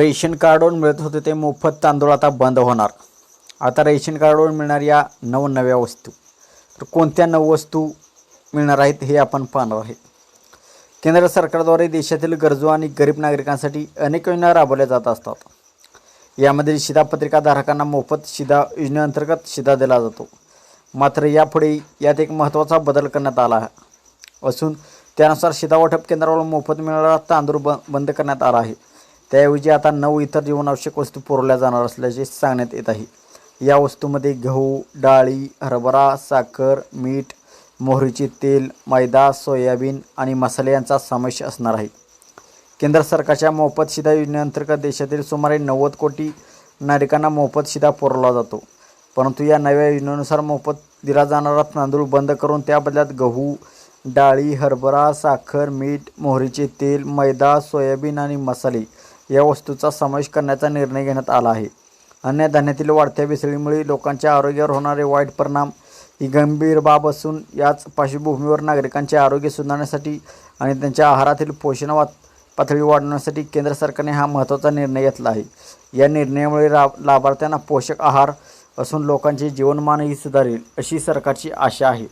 Ration कार्डवर मिळत होते ते मोफत तांदूळ आता बंद होणार. आता रेशन कार्डवर मिळणाऱ्या नवनव्या वस्तू. तर कोणत्या नव वस्तू मिळणार आहेत हे आपण पाहणार आहे केंद्र सरकारद्वारे देशातील गरजू आणि गरीब नागरिकांसाठी अनेक योजना राबवल्या जात असतात. यामध्ये शिधापत्रिकाधारकांना मोफत शिधा योजनेअंतर्गत शिधा दिला जातो. मात्र यापुढे यात एक महत्त्वाचा बदल करण्यात आला असून त्यानुसार शिधा वाटप केंद्रावर मोफत मिळणारा तांदूळ ब बंद करण्यात आला आहे. त्याऐवजी आता नऊ इतर जीवनावश्यक वस्तू पुरवल्या जाणार असल्याचे सांगण्यात येत आहे. या वस्तूमध्ये गहू डाळी हरभरा साखर मीठ मोहरीचे तेल मैदा सोयाबीन आणि मसाले यांचा समावेश असणार आहे. केंद्र सरकारच्या मोफत शिधा योजनेअंतर्गत देशातील सुमारे नव्वद कोटी नागरिकांना मोफत शिधा पुरवला जातो. परंतु या नव्या योजनेनुसार मोफत दिला जाणारा तांदूळ बंद करून त्या बदल्यात गहू डाळी हरभरा साखर मीठ मोहरीचे तेल मैदा सोयाबीन आणि मसाले या वस्तूचा समावेश करण्याचा निर्णय घेण्यात आला आहे. अन्नधान्यातील वाढत्या भेसळीमुळे लोकांच्या आरोग्यावर होणारे वाईट परिणाम ही गंभीर बाब असून याच पार्श्वभूमीवर नागरिकांचे आरोग्य सुधारण्यासाठी आणि त्यांच्या आहारातील पोषण वा पातळी वाढवण्यासाठी केंद्र सरकारने हा महत्त्वाचा निर्णय घेतला आहे. या निर्णयामुळे रा लाभार्थ्यांना पोषक आहार असून लोकांचे जीवनमानही सुधारेल अशी सरकारची आशा आहे.